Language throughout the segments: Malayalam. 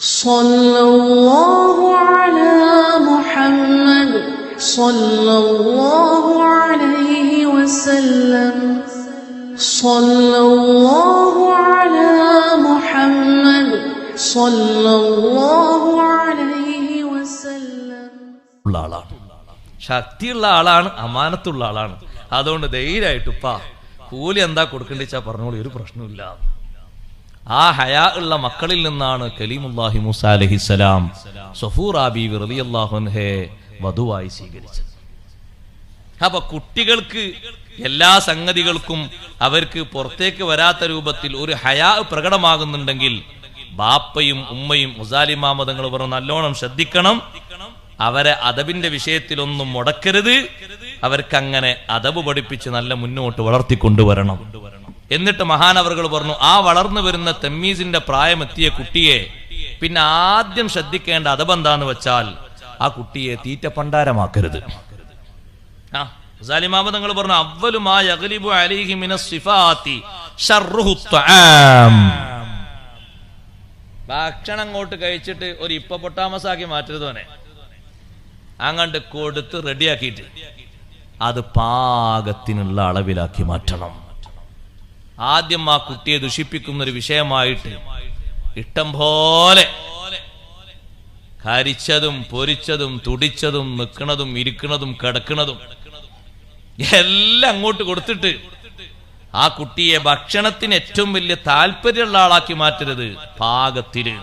صلى الله على محمد صلى الله عليه وسلم صلى الله على محمد صلى الله عليه وسلم ഉള്ള ആളാണ് ശക്തിയുള്ള ആളാണ് അമാനത്തുള്ള ആളാണ് അതുകൊണ്ട് ധൈര്യമായിട്ട് ഉപ്പാ കൂലി എന്താ കൊടുക്കണ്ടിച്ചാ പറഞ്ഞോളൂ ഒരു പ്രശ്നമില്ല ആ ഹയാ ഉള്ള മക്കളിൽ നിന്നാണ് കലീമുല്ലാഹി മൂസ അലഹിസലാം സഫൂർ ആബി റളിയല്ലാഹുൻഹെ വധുവായി സ്വീകരിച്ചത്. അപ്പൊ കുട്ടികൾക്ക് എല്ലാ സംഗതികൾക്കും അവർക്ക് പുറത്തേക്ക് വരാത്ത രൂപത്തിൽ ഒരു ഹയാ പ്രകടമാകുന്നുണ്ടെങ്കിൽ ബാപ്പയും ഉമ്മയും മുസാലിമാമതങ്ങൾ പറഞ്ഞ് നല്ലോണം ശ്രദ്ധിക്കണം. അവരെ അദബിന്റെ വിഷയത്തിലൊന്നും മുടക്കരുത്. അവർക്കങ്ങനെ അദബ് പഠിപ്പിച്ച് നല്ല മുന്നോട്ട് വളർത്തിക്കൊണ്ടുവരണം. എന്നിട്ട് മഹാനവറുകൾ പറഞ്ഞു ആ വളർന്നു വരുന്ന തെമ്മീസിന്റെ പ്രായമെത്തിയ കുട്ടിയെ പിന്നെ ആദ്യം ശ്രദ്ധിക്കേണ്ട അതബെന്താന്ന് വെച്ചാൽ ആ കുട്ടിയെ തീറ്റ പണ്ടാരമാക്കരുത് ആ തങ്ങൾ പറഞ്ഞു അവലുമാ യഗ്ലിബു അലൈഹി മിന സിഫാത്തി ശർറുഹു ഭക്ഷണം അങ്ങോട്ട് കഴിച്ചിട്ട് ഒരു ഇപ്പ പൊട്ടാമസാക്കി മാറ്റരുതോനെ അങ്ങോട്ട് കൊടുത്ത് റെഡിയാക്കിയിട്ട് അത് പാകത്തിനുള്ള അളവിലാക്കി മാറ്റണം. ആദ്യം ആ കുട്ടിയെ ദുഷിപ്പിക്കുന്ന ഒരു വിഷയമായിട്ട് ഇഷ്ടം പോലെ കരിച്ചതും പൊരിച്ചതും തുടിച്ചതും നിൽക്കുന്നതും ഇരിക്കുന്നതും കിടക്കുന്നതും എല്ലാം അങ്ങോട്ട് കൊടുത്തിട്ട് ആ കുട്ടിയെ ഭക്ഷണത്തിന് ഏറ്റവും വലിയ താല്പര്യമുള്ള ആളാക്കി മാറ്റരുത്. പാകത്തിൽ.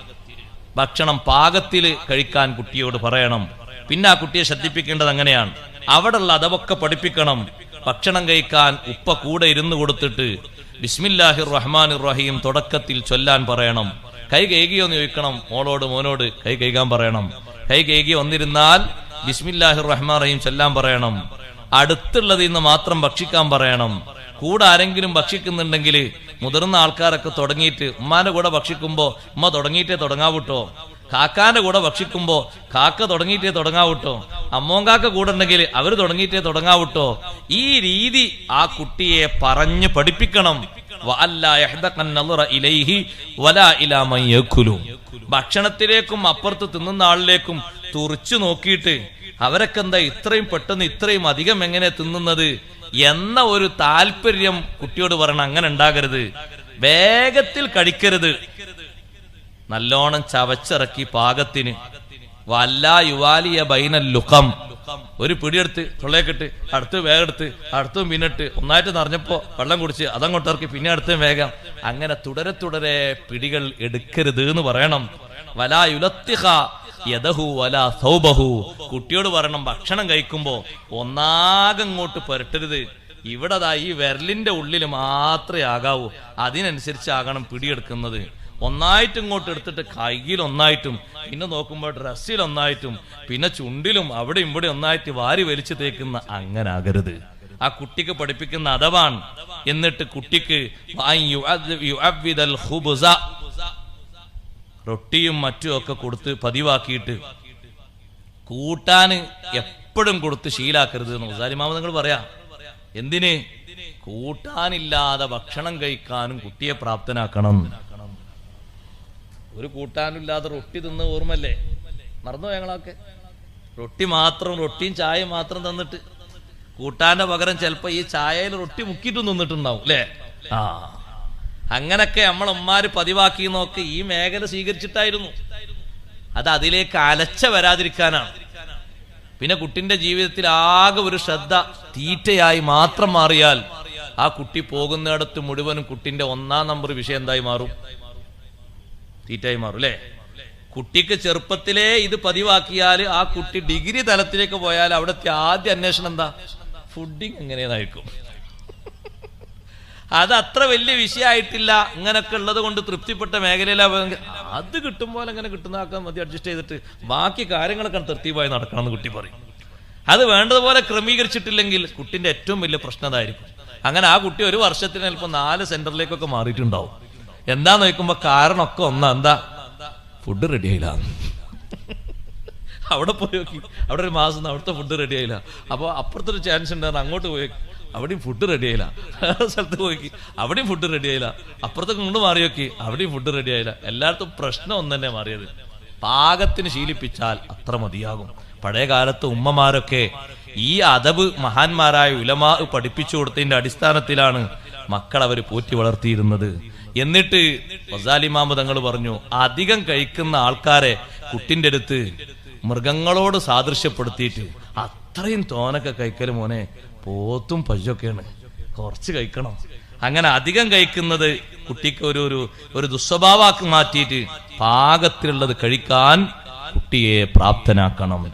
ഭക്ഷണം പാകത്തിൽ കഴിക്കാൻ കുട്ടിയോട് പറയണം. പിന്നെ ആ കുട്ടിയെ ശ്രദ്ധിപ്പിക്കേണ്ടത് അങ്ങനെയാണ്. അവിടെയുള്ള അതൊക്കെ പഠിപ്പിക്കണം. ഭക്ഷണം കഴിക്കാൻ ഉപ്പ കൂടെ ഇരുന്ന് കൊടുത്തിട്ട് ബിസ്മില്ലാഹിർ റഹ്മാൻ റഹീം തുടക്കത്തിൽ ചൊല്ലാൻ പറയണം. കൈ കൈകിയോന്ന് ചോദിക്കണം. മോളോട് മോനോട് കൈ കൈകാൻ പറയണം. കൈ കൈകി വന്നിരുന്നാൽ ബിസ്മില്ലാഹിർ റഹ്മാൻ റഹീം ചൊല്ലാൻ പറയണം. അടുത്തുള്ളതിൽ നിന്ന് മാത്രം ഭക്ഷിക്കാൻ പറയണം. കൂടെ ആരെങ്കിലും ഭക്ഷിക്കുന്നുണ്ടെങ്കിൽ മുതിർന്ന ആൾക്കാരൊക്കെ തുടങ്ങിയിട്ട് ഉമ്മാന്റെ കൂടെ ഭക്ഷിക്കുമ്പോ ഉമ്മ തുടങ്ങിയിട്ടേ തുടങ്ങാവൂട്ടോ? കാക്കാന്റെ കൂടെ ഭക്ഷിക്കുമ്പോ കാക്ക തുടങ്ങിയിട്ടേ തുടങ്ങാവൂട്ടോ? അമ്മോങ്കാക്ക കൂടുണ്ടെങ്കിൽ അവർ തുടങ്ങിയിട്ടേ തുടങ്ങാവൂട്ടോ. ഈ രീതി ആ കുട്ടിയെ പറഞ്ഞു പഠിപ്പിക്കണം. ഭക്ഷണത്തിലേക്കും അപ്പുറത്ത് തിന്നുന്ന ആളിലേക്കും തുറച്ചു നോക്കിയിട്ട് അവരൊക്കെ എന്താ ഇത്രയും പെട്ടെന്ന് ഇത്രയും അധികം എങ്ങനെ തിന്നുന്നത് എന്ന ഒരു താല്പര്യം കുട്ടിയോട് പറയണം അങ്ങനെ ഉണ്ടാകരുത്. വേഗത്തിൽ കഴിക്കരുത്. നല്ലോണം ചവച്ചിറക്കി പാകത്തിന്. വല്ല യുവാലിയ ബൈനൽ ലുഖം. ഒരു പിടിയെടുത്ത് തൊള്ളേക്കിട്ട് അടുത്ത് വേഗം എടുത്ത് അടുത്തും പിന്നിട്ട് ഒന്നായിട്ട് നിറഞ്ഞപ്പോ വെള്ളം കുടിച്ച് അതങ്ങോട്ട് ഇറക്കി പിന്നെ അടുത്തും വേഗം. അങ്ങനെ തുടരെ തുടരെ പിടികൾ എടുക്കരുത് എന്ന് പറയണം. വലാ യുലത്തിഹ യദഹു വല സൗബഹു. കുട്ടിയോട് പറയണം ഭക്ഷണം കഴിക്കുമ്പോ ഒന്നാകങ്ങോട്ട് പുരട്ടരുത്. ഇവിടെ ഈ വിരലിന്റെ ഉള്ളിൽ മാത്രമേ ആകാവൂ. അതിനനുസരിച്ചാകണം പിടിയെടുക്കുന്നത്. ഒന്നായിട്ട് ഇങ്ങോട്ട് എടുത്തിട്ട് കയ്യിൽ ഒന്നായിട്ടും പിന്നെ നോക്കുമ്പോൾ ഡ്രസ്സിൽ ഒന്നായിട്ടും പിന്നെ ചുണ്ടിലും അവിടെ ഇവിടെ ഒന്നായിട്ട് വാരി വലിച്ചു തേക്കുന്ന അങ്ങനെ ആകരുത് ആ കുട്ടിക്ക് പഠിപ്പിക്കുന്ന അഥവാൻ എന്നിട്ട് കുട്ടിക്ക് റൊട്ടിയും മറ്റും ഒക്കെ കൊടുത്ത് പതിവാക്കിയിട്ട് കൂട്ടാന് എപ്പോഴും കൊടുത്ത് ശീലാക്കരുത് എന്ന് ഉസാരിമാവ് നിങ്ങൾ പറയാ. എന്തിന്? കൂട്ടാനില്ലാതെ ഭക്ഷണം കഴിക്കാനും കുട്ടിയെ പ്രാപ്തനാക്കണം. ഒരു കൂട്ടാനില്ലാതെ റൊട്ടി തിന്ന് ഓർമ്മല്ലേ മറന്നു ഞങ്ങളൊക്കെ? റൊട്ടി മാത്രം റൊട്ടിയും ചായയും മാത്രം തന്നിട്ട്. കൂട്ടാന്റെ പകരം ചിലപ്പോ ഈ ചായയിൽ റൊട്ടി മുക്കിയിട്ടും നിന്നിട്ടുണ്ടാവും അല്ലേ? ആ. അങ്ങനൊക്കെ നമ്മളമ്മാര് പതിവാക്കി നോക്കി ഈ മേഖല സ്വീകരിച്ചിട്ടായിരുന്നു. അത് അതിലേക്ക് അലച്ച വരാതിരിക്കാനാണ്. പിന്നെ കുട്ടിന്റെ ജീവിതത്തിൽ ആകെ ഒരു ശ്രദ്ധ തീറ്റയായി മാത്രം മാറിയാൽ ആ കുട്ടി പോകുന്നിടത്ത് മുഴുവനും കുട്ടിന്റെ ഒന്നാം നമ്പർ വിഷയം എന്തായി മാറും? തീറ്റയായി മാറും അല്ലേ കുട്ടിക്ക് ചെറുപ്പത്തിലേ ഇത് പതിവാക്കിയാൽ ആ കുട്ടി ഡിഗ്രി തലത്തിലേക്ക് പോയാൽ അവിടുത്തെ ആദ്യ അന്വേഷണം എന്താ? ഫുഡിങ് എങ്ങനെയായിരിക്കും? അത് അത്ര വലിയ വിഷയമായിട്ടില്ല. ഇങ്ങനൊക്കെ ഉള്ളത് കൊണ്ട് തൃപ്തിപ്പെട്ട മേഖലയിലാണ് അത് കിട്ടുമ്പോൾ അങ്ങനെ കിട്ടുന്നതാക്കാൻ മതി അഡ്ജസ്റ്റ് ചെയ്തിട്ട്. ബാക്കി കാര്യങ്ങളൊക്കെ തൃപ്തിയായി നടക്കണം എന്ന് കുട്ടി പറയും. അത് വേണ്ടതുപോലെ ക്രമീകരിച്ചിട്ടില്ലെങ്കിൽ കുട്ടിന്റെ ഏറ്റവും വലിയ പ്രശ്നം അതായിരിക്കും. അങ്ങനെ ആ കുട്ടി ഒരു വർഷത്തിന് ചിലപ്പോൾ നാല് സെന്ററിലേക്കൊക്കെ മാറിയിട്ടുണ്ടാവും. എന്താ നോക്കുമ്പോ കാരണമൊക്കെ ഒന്നാ എന്താ? ഫുഡ് റെഡി ആയില്ല. അവിടെ പോയി നോക്കി. അവിടെ ഒരു മാസം അവിടുത്തെ ഫുഡ് റെഡി ആയില്ല. അപ്പോൾ അപ്പുറത്തൊരു ചാൻസ് ഉണ്ടായിരുന്നു അങ്ങോട്ട് പോയി അവിടെയും ഫുഡ് റെഡി ആയില്ല. സ്ഥലത്ത് പോയി അവിടെയും ഫുഡ് റെഡി ആയില്ല. അപ്പുറത്തേക്ക് കൊണ്ട് മാറി നോക്കി. അവിടെയും ഫുഡ് റെഡി ആയില്ല. എല്ലായിടത്തും പ്രശ്നം ഒന്ന് തന്നെ മാറിയത്. പാകത്തിന് ശീലിപ്പിച്ചാൽ അത്ര മതിയാകും. പഴയ കാലത്ത് ഉമ്മമാരൊക്കെ ഈ അതബ് മഹാന്മാരായ ഉലമാ പഠിപ്പിച്ചു കൊടുത്തതിന്റെ അടിസ്ഥാനത്തിലാണ് മക്കൾ അവർ പോറ്റി വളർത്തിയിരുന്നത്. എന്നിട്ട് ഫസാലിമാമ തങ്ങൾ പറഞ്ഞു അധികം കഴിക്കുന്ന ആൾക്കാരെ കുട്ടിന്റെ അടുത്ത് മൃഗങ്ങളോട് സാദൃശ്യപ്പെടുത്തിയിട്ട് അത്രയും തോനൊക്കെ കഴിക്കൽ മോനെ പോത്തും പശുവൊക്കെയാണ്. കുറച്ച് കഴിക്കണം. അങ്ങനെ അധികം കഴിക്കുന്നത് കുട്ടിക്ക് ഒരു ഒരു ഒരു ദുസ്വഭാവാക്കി മാറ്റിയിട്ട് പാകത്തിലുള്ളത് കഴിക്കാൻ കുട്ടിയെ പ്രാപ്തനാക്കണം.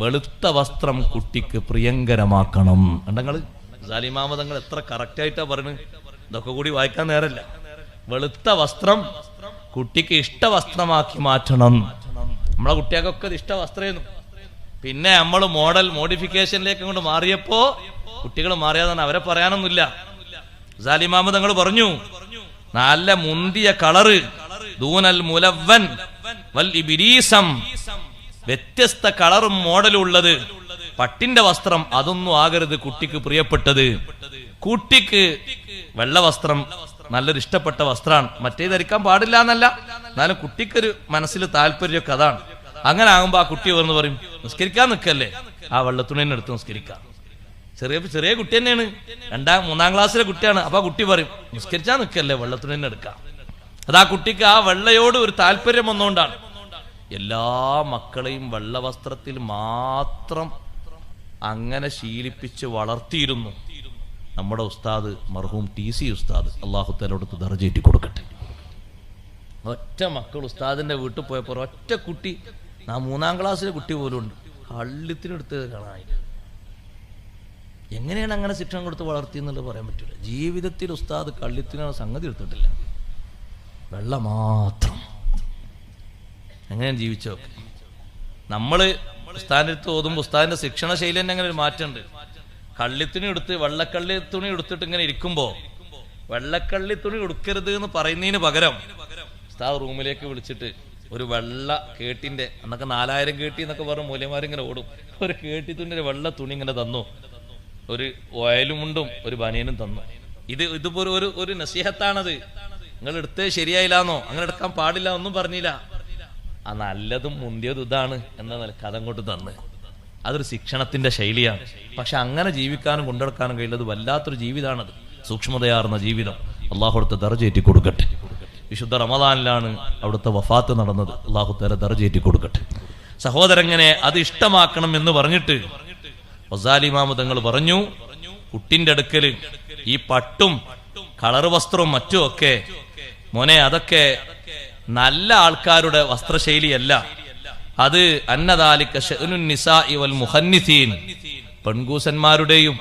വെളുത്ത വസ്ത്രം കുട്ടിക്ക് പ്രിയങ്കരമാക്കണം. കണ്ടങ്ങൾ? സാലിമാമതങ്ങൾ എത്ര കറക്റ്റ് ആയിട്ടാ പറയുന്നത് ഇതൊക്കെ കൂടി വായിക്കാൻ നേരല്ല. വെളുത്ത വസ്ത്രം കുട്ടിക്ക് ഇഷ്ട വസ്ത്രമാക്കി മാറ്റണം. നമ്മളെ കുട്ടികൾക്കൊക്കെ ഇഷ്ട വസ്ത്രമായിരുന്നു പിന്നെ നമ്മൾ മോഡൽ മോഡിഫിക്കേഷനിലേക്ക് കൊണ്ട് മാറിയപ്പോ കുട്ടികൾ മാറിയതാണ് അവരെ പറയാനൊന്നുമില്ല. സാലിമാമ തങ്ങൾ പറഞ്ഞു നല്ല മുന്തിയ കളറ് ദൂനൽ മുലവൻ വൽ ഇബിരീസം വ്യത്യസ്ത കളറും മോഡലും ഉള്ളത്. പട്ടിന്റെ വസ്ത്രം അതൊന്നും ആകരുത് കുട്ടിക്ക് പ്രിയപ്പെട്ടത്. കുട്ടിക്ക് വെള്ള വസ്ത്രം നല്ലൊരു ഇഷ്ടപ്പെട്ട വസ്ത്രമാണ് മറ്റേ ധരിക്കാൻ പാടില്ല എന്നല്ല. എന്നാലും കുട്ടിക്കൊരു മനസ്സിൽ താല്പര്യമൊക്കെ അതാണ്. അങ്ങനെ ആകുമ്പോ ആ കുട്ടി വന്ന് പറയും നിസ്കരിക്കാൻ നിൽക്കല്ലേ? ആ വെള്ളത്തുണിനെ എടുത്ത് നിസ്കരിക്കാം. ചെറിയ ചെറിയ കുട്ടി തന്നെയാണ്. രണ്ടാം മൂന്നാം ക്ലാസ്സിലെ കുട്ടിയാണ്. അപ്പൊ ആ കുട്ടി പറയും നിസ്കരിച്ചാൽ നിൽക്കല്ലേ? വെള്ളത്തുണിനെ എടുക്കാം. അത് ആ കുട്ടിക്ക് ആ വെള്ളയോട് ഒരു താല്പര്യം വന്നുകൊണ്ടാണ് എല്ലാ മക്കളെയും വെള്ളവസ്ത്രത്തിൽ മാത്രം അങ്ങനെ ശീലിപ്പിച്ച് വളർത്തിയിരുന്നു. നമ്മുടെ ഉസ്താദ് മർഹൂം ടി സി ഉസ്താദ് അള്ളാഹുത്തലോടത്ത് ദർജേറ്റി കൊടുക്കട്ടെ. ഒറ്റ മക്കൾ ഉസ്താദിന്റെ വീട്ടിൽ പോയപ്പോൾ ഒറ്റ കുട്ടി ആ മൂന്നാം ക്ലാസ്സിലെ കുട്ടി പോലും ഉണ്ട്. കള്ളിത്തിനെടുത്ത് കാണാൻ എങ്ങനെയാണ് അങ്ങനെ ശിക്ഷണം കൊടുത്ത് വളർത്തിയെന്നുള്ളത് പറയാൻ പറ്റില്ല ജീവിതത്തിൽ ഉസ്താദ് കള്ളിത്തിനാണ് സംഗതി എടുത്തിട്ടില്ല. വെള്ള മാത്രം എങ്ങനെയാണ് ജീവിച്ചോ? നമ്മൾ ഉസ്താനെടുത്ത് ഓതുമ്പോൾ ഉസ്താദിന്റെ ശിക്ഷണ ശൈലി തന്നെ അങ്ങനെ ഒരു മാറ്റമുണ്ട്. കള്ളിത്തുണി എടുത്ത് വെള്ളക്കള്ളി തുണി എടുത്തിട്ട് ഇങ്ങനെ ഇരിക്കുമ്പോൾ വെള്ളക്കള്ളി തുണി എടുക്കരുത് എന്ന് പറയുന്നതിന് പകരം ഉസ്താദ് റൂമിലേക്ക് വിളിച്ചിട്ട് ഒരു വെള്ള കേട്ടിന്റെ അന്നൊക്കെ നാലായിരം കേട്ടി എന്നൊക്കെ പറഞ്ഞ മൂല്യമാരിങ്ങനെ ഓടും. ഒരു കേട്ടി തുണിന്റെ വെള്ള തുണി ഇങ്ങനെ തന്നു. ഒരു ഓയലുമുണ്ടും ഒരു ബനിയനും തന്നു. ഇത് ഇതിപ്പോ ഒരു- ഒരു ഒരു നസീഹത്താണത്. നിങ്ങൾ എടുത്തേ ശരിയായില്ലാന്നോ? അങ്ങനെ എടുക്കാൻ പാടില്ല ഒന്നും പറഞ്ഞില്ല. ആ നല്ലതും മുന്തിയതും ഇതാണ് എന്ന നിലയ്ക്ക് അതങ്ങോട്ട് തന്ന്. അതൊരു ശിക്ഷണത്തിന്റെ ശൈലിയാണ്. പക്ഷെ അങ്ങനെ ജീവിക്കാനും കൊണ്ടെടുക്കാനും കഴിയുന്നത് വല്ലാത്തൊരു ജീവിതമാണത് സൂക്ഷ്മതയാർന്ന ജീവിതം. അള്ളാഹുടുത്തെ ദർജയേറ്റി കൊടുക്കട്ടെ. വിശുദ്ധ റമദാനിലാണ് അവിടുത്തെ വഫാത്ത് നടന്നത്. അള്ളാഹു തല ദർജയേറ്റി കൊടുക്കട്ടെ. സഹോദരങ്ങനെ അത് ഇഷ്ടമാക്കണം എന്ന് പറഞ്ഞിട്ട് വസാലിമാമ തങ്ങൾ പറഞ്ഞു കുട്ടിന്റെ അടുക്കൽ ഈ പട്ടും കളർ വസ്ത്രവും മറ്റും ഒക്കെ മോനെ അതൊക്കെ നല്ല ആൾക്കാരുടെ വസ്ത്രശൈലിയല്ല. അത് അന്നദാലിക്ക പെൺകൂസന്മാരുടെയും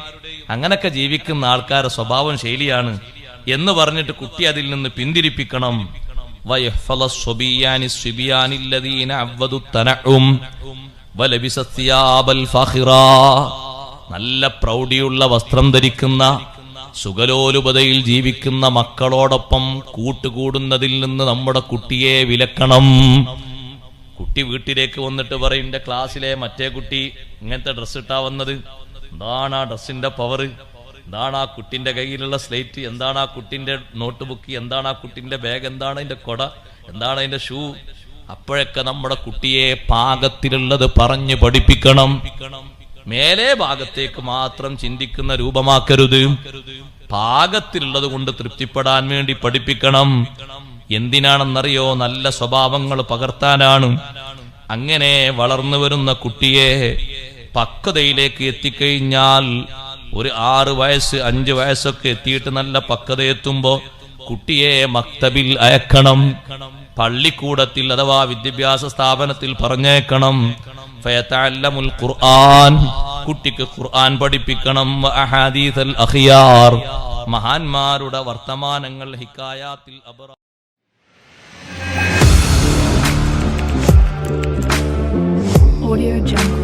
അങ്ങനൊക്കെ ജീവിക്കുന്ന ആൾക്കാരുടെ സ്വഭാവം ശൈലിയാണ് എന്ന് പറഞ്ഞിട്ട് കുട്ടി അതിൽ നിന്ന് പിന്തിരിപ്പിക്കണം. നല്ല പ്രൗഢിയുള്ള വസ്ത്രം ധരിക്കുന്ന സുഗലോലുപതയിൽ ജീവിക്കുന്ന മക്കളോടൊപ്പം കൂട്ടുകൂടുന്നതിൽ നിന്ന് നമ്മുടെ കുട്ടിയെ വിലക്കണം. കുട്ടി വീട്ടിലേക്ക് വന്നിട്ട് പറയും ക്ലാസ്സിലെ മറ്റേ കുട്ടി ഇങ്ങനത്തെ ഡ്രസ് ഇട്ടാ വന്നത്. എന്താണ് ആ ഡ്രസ്സിന്റെ പവർ എന്താണ് ആ കുട്ടിന്റെ കയ്യിലുള്ള സ്ലേറ്റ്. എന്താണ് ആ കുട്ടിന്റെ നോട്ട് ബുക്ക് എന്താണ് ആ കുട്ടിന്റെ ബാഗ്? എന്താണ് അതിന്റെ കൊട? എന്താണ് അതിന്റെ ഷൂ? അപ്പോഴൊക്കെ നമ്മുടെ കുട്ടിയെ പാകത്തിലുള്ളത് പറഞ്ഞു പഠിപ്പിക്കണം. മേലെ ഭാഗത്തേക്ക് മാത്രം ചിന്തിക്കുന്ന രൂപമാക്കരുത്. പാകത്തിലുള്ളത് കൊണ്ട് തൃപ്തിപ്പെടാൻ വേണ്ടി പഠിപ്പിക്കണം. എന്തിനാണെന്നറിയോ? നല്ല സ്വഭാവങ്ങൾ പകർത്താനാണ്. അങ്ങനെ വളർന്നു വരുന്ന കുട്ടിയെ പക്വതയിലേക്ക് എത്തിക്കഴിഞ്ഞാൽ ഒരു ആറ് വയസ്സ് അഞ്ച് വയസ്സൊക്കെ എത്തിയിട്ട് നല്ല പക്വത എത്തുമ്പോ കുട്ടിയെ മക്തബിൽ അയക്കണം. പള്ളിക്കൂടത്തിൽ അഥവാ വിദ്യാഭ്യാസ സ്ഥാപനത്തിൽ പറഞ്ഞേക്കണം ഫയതഅല്ലമുൽ ഖുർആൻ. കുട്ടിക്ക് ഖുർആൻ പഠിപ്പിക്കണം. അഹാദീസൽ അഖിയാർ. മഹാന്മാരുടെ വർത്തമാനങ്ങൾ ഹിക്കായാത്തിൽ അബറ ഓഡിയോ Jungle.